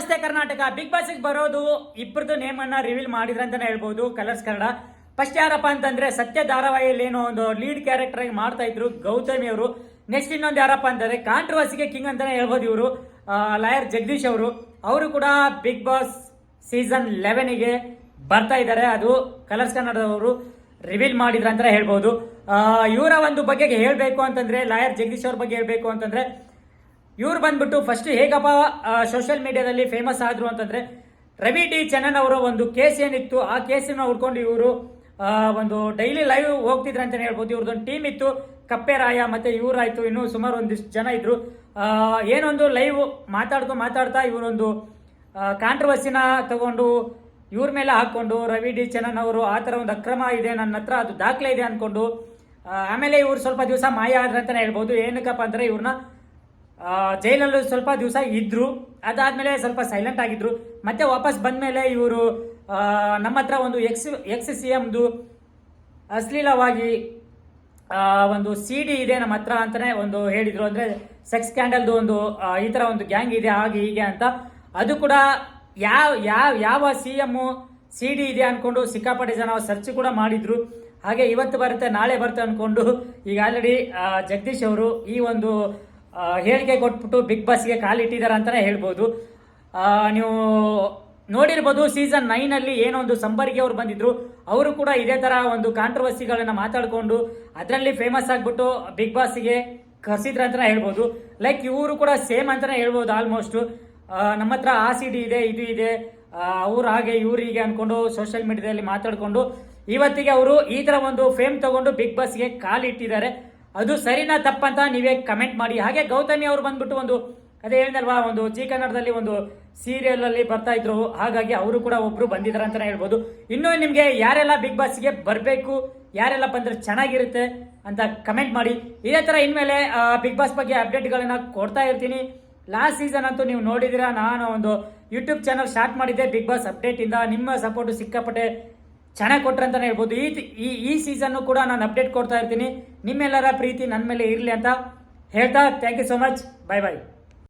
ನಮಸ್ತೆ Karnataka. Big boss ಬರೋದು ಇಬ್ಬರದು ಅನ್ನ ರಿವೀಲ್ ಮಾಡಿದ್ರೆ ಅಂತಲೇ ಹೇಳ್ಬೋದು ಕಲರ್ಸ್ ಕನ್ನಡ. ಫಸ್ಟ್ ಯಾರಪ್ಪ ಅಂತಂದ್ರೆ ಸತ್ಯ ಧಾರಾವಾಹಿಯಲ್ಲಿ ಏನೋ ಒಂದು ಲೀಡ್ ಕ್ಯಾರೆಕ್ಟರ್ ಆಗಿ ಮಾಡ್ತಾ ಇದ್ರು ಗೌತಮಿ ಅವರು. ನೆಕ್ಸ್ಟ್ ಇನ್ನೊಂದು ಯಾರಪ್ಪ ಅಂತಂದ್ರೆ ಕಾಂಟ್ರವರ್ಸಿಗೆ ಕಿಂಗ್ ಅಂತಾನೆ ಹೇಳ್ಬೋದು ಇವರು. ಲಾಯರ್ ಜಗದೀಶ್ ಅವರು. ಅವರು ಕೂಡ ಬಿಗ್ ಬಾಸ್ ಸೀಸನ್ ಲೆವೆನಿಗೆ ಬರ್ತಾ ಇದ್ದಾರೆ. ಅದು ಕಲರ್ಸ್ ಕನ್ನಡದವರು ರಿವೀಲ್ ಮಾಡಿದ್ರ ಅಂತಲೇ ಹೇಳ್ಬೋದು. ಇವರ ಒಂದು ಬಗ್ಗೆ ಹೇಳಬೇಕು ಅಂತಂದ್ರೆ ಲಾಯರ್ ಜಗದೀಶ್ ಅವ್ರ ಬಗ್ಗೆ ಹೇಳಬೇಕು ಅಂತಂದ್ರೆ ಇವ್ರು ಬಂದ್ಬಿಟ್ಟು ಫಸ್ಟ್ ಹೇಗಪ್ಪ ಸೋಷಿಯಲ್ ಮೀಡಿಯಾದಲ್ಲಿ ಫೇಮಸ್ ಆದ್ರು ಅಂತಂದ್ರೆ ರವಿ ಡಿ ಚೆನ್ನನ್ ಅವರ ಒಂದು ಕೇಸ್ ಏನಿತ್ತು, ಆ ಕೇಸನ್ನು ಹುಡ್ಕೊಂಡು ಇವರು ಒಂದು ಡೈಲಿ ಲೈವ್ ಹೋಗ್ತಿದ್ರು ಅಂತಲೇ ಹೇಳ್ಬೋದು. ಇವ್ರದ್ದೊಂದು ಟೀಮ್ ಇತ್ತು, ಕಪ್ಪೆರಾಯ ಮತ್ತೆ ಇವರಾಯ್ತು, ಇನ್ನೂ ಸುಮಾರು ಒಂದಿಷ್ಟು ಜನ ಇದ್ರು. ಏನೊಂದು ಲೈವ್ ಮಾತಾಡ್ಕೊ ಮಾತಾಡ್ತಾ ಇವರೊಂದು ಕಾಂಟ್ರವರ್ಸಿನ ತಗೊಂಡು ಇವ್ರ ಮೇಲೆ ಹಾಕೊಂಡು ರವಿ ಡಿ ಚೆನ್ನನ್ ಅವರು ಆ ಥರ ಒಂದು ಅಕ್ರಮ ಇದೆ ನನ್ನ ಹತ್ರ ಅದು ದಾಖಲೆ ಇದೆ ಅಂದ್ಕೊಂಡು ಆಮೇಲೆ ಇವ್ರು ಸ್ವಲ್ಪ ದಿವಸ ಮಾಯ ಆದ್ರೆ ಅಂತಲೇ ಹೇಳ್ಬೋದು. ಏನಕ್ಕಪ್ಪ ಅಂದ್ರೆ ಇವ್ರನ್ನ ಜೈಲಲ್ಲೂ ಸ್ವಲ್ಪ ದಿವಸ ಇದ್ದರು ಅದಾದಮೇಲೆ ಸ್ವಲ್ಪ ಸೈಲೆಂಟ್ ಆಗಿದ್ರು. ಮತ್ತೆ ವಾಪಸ್ ಬಂದ ಮೇಲೆ ಇವರು ನಮ್ಮ ಹತ್ರ ಒಂದು ಎಕ್ಸ್ ಎಕ್ಸ್ ಸಿ ಎಮ್ದು ಅಶ್ಲೀಲವಾಗಿ ಒಂದು ಸಿ ಡಿ ಇದೆ ನಮ್ಮ ಹತ್ರ ಅಂತಾನೆ ಒಂದು ಹೇಳಿದ್ರು. ಅಂದ್ರೆ ಸೆಕ್ಸ್ ಸ್ಕ್ಯಾಂಡಲ್ದು ಒಂದು ಈ ತರ ಒಂದು ಗ್ಯಾಂಗ್ ಇದೆ, ಹಾಗೆ ಹೀಗೆ ಅಂತ. ಅದು ಕೂಡ ಯಾವ ಯಾವ ಯಾವ ಸಿ ಎಮ್ಮು ಸಿ ಡಿ ಇದೆ ಅನ್ಕೊಂಡು ಸಿಕ್ಕಾಪಟ್ಟೆ ಜನ ಸರ್ಚ್ ಕೂಡ ಮಾಡಿದ್ರು. ಹಾಗೆ ಇವತ್ತು ಬರುತ್ತೆ, ನಾಳೆ ಬರುತ್ತೆ ಅನ್ಕೊಂಡು ಈಗ ಆಲ್ರೆಡಿ ಜಗದೀಶ್ ಅವರು ಈ ಒಂದು ಹೇಳಿಕೆ ಕೊಟ್ಬಿಟ್ಟು ಬಿಗ್ ಬಾಸ್ಗೆ ಕಾಲಿಟ್ಟಿದ್ದಾರೆ ಅಂತಾನೆ ಹೇಳ್ಬೋದು. ನೀವು ನೋಡಿರ್ಬೋದು ಸೀಸನ್ ನೈನಲ್ಲಿ ಅಲ್ಲಿ ಸಂಬರ್ಗೆ ಅವರು ಬಂದಿದ್ರು. ಅವರು ಕೂಡ ಇದೇ ತರ ಒಂದು ಕಾಂಟ್ರವರ್ಸಿಗಳನ್ನ ಮಾತಾಡಿಕೊಂಡು ಅದರಲ್ಲಿ ಫೇಮಸ್ ಆಗಿಬಿಟ್ಟು ಬಿಗ್ ಬಾಸ್ಗೆ ಕರ್ಸಿದ್ರ ಅಂತಾನೆ ಹೇಳ್ಬೋದು. ಲೈಕ್ ಇವರು ಕೂಡ ಸೇಮ್ ಅಂತಾನೆ ಹೇಳ್ಬೋದು ಆಲ್ಮೋಸ್ಟು ನಮ್ಮ ಹತ್ರ ಆ ಸಿಡಿ ಇದೆ, ಇದು ಇದೆ. ಅವ್ರು ಹಾಗೆ, ಇವ್ರು ಹೀಗೆ ಅನ್ಕೊಂಡು ಸೋಷಿಯಲ್ ಮೀಡಿಯಾದಲ್ಲಿ ಮಾತಾಡಿಕೊಂಡು ಇವತ್ತಿಗೆ ಅವರು ಈ ತರ ಒಂದು ಫೇಮ್ ತಗೊಂಡು ಬಿಗ್ ಬಾಸ್ಗೆ ಕಾಲಿಟ್ಟಿದ್ದಾರೆ. ಅದು ಸರಿನಾ ತಪ್ಪಂತ ನೀವೇ ಕಮೆಂಟ್ ಮಾಡಿ. ಹಾಗೆ ಗೌತಮಿ ಅವರು ಬಂದ್ಬಿಟ್ಟು ಒಂದು ಅದೇ ಹೇಳಿದಲ್ವಾ? ಒಂದು ಜಿ ಕನ್ನಡದಲ್ಲಿ ಒಂದು ಸೀರಿಯಲ್ ಅಲ್ಲಿ ಬರ್ತಾ ಇದ್ರು. ಹಾಗಾಗಿ ಅವರು ಕೂಡ ಒಬ್ರು ಬಂದಿದ್ದಾರೆ ಅಂತಾನೆ ಹೇಳ್ಬೋದು. ಇನ್ನೂ ನಿಮಗೆ ಯಾರೆಲ್ಲ ಬಿಗ್ ಬಾಸ್ಗೆ ಬರಬೇಕು, ಯಾರೆಲ್ಲ ಬಂದ್ರೆ ಚೆನ್ನಾಗಿರುತ್ತೆ ಅಂತ ಕಮೆಂಟ್ ಮಾಡಿ. ಇದೇ ತರ ಇನ್ಮೇಲೆ ಬಿಗ್ ಬಾಸ್ ಬಗ್ಗೆ ಅಪ್ಡೇಟ್ಗಳನ್ನ ಕೊಡ್ತಾ ಇರ್ತೀನಿ. ಲಾಸ್ಟ್ ಸೀಸನ್ ಅಂತೂ ನೀವು ನೋಡಿದಿರಾ? ನಾನು ಒಂದು ಯೂಟ್ಯೂಬ್ ಚಾನಲ್ ಸ್ಟಾರ್ಟ್ ಮಾಡಿದ್ದೆ ಬಿಗ್ ಬಾಸ್ ಅಪ್ಡೇಟ್ ಇಂದ. ನಿಮ್ಮ ಸಪೋರ್ಟ್ ಸಿಕ್ಕಾಪಟ್ಟೆ ಚೆನ್ನಾಗಿ ಕೊಟ್ರೆ ಅಂತಲೇ ಹೇಳ್ಬೋದು. ಈ ಈ ಈ ಸೀಸನ್ ಕೂಡ ನಾನು ಅಪ್ಡೇಟ್ ಕೊಡ್ತಾ ಇರ್ತೀನಿ. ನಿಮ್ಮೆಲ್ಲರ ಪ್ರೀತಿ ನನ್ನ ಮೇಲೆ ಇರಲಿ ಅಂತ ಹೇಳ್ತಾ thank you so much bye bye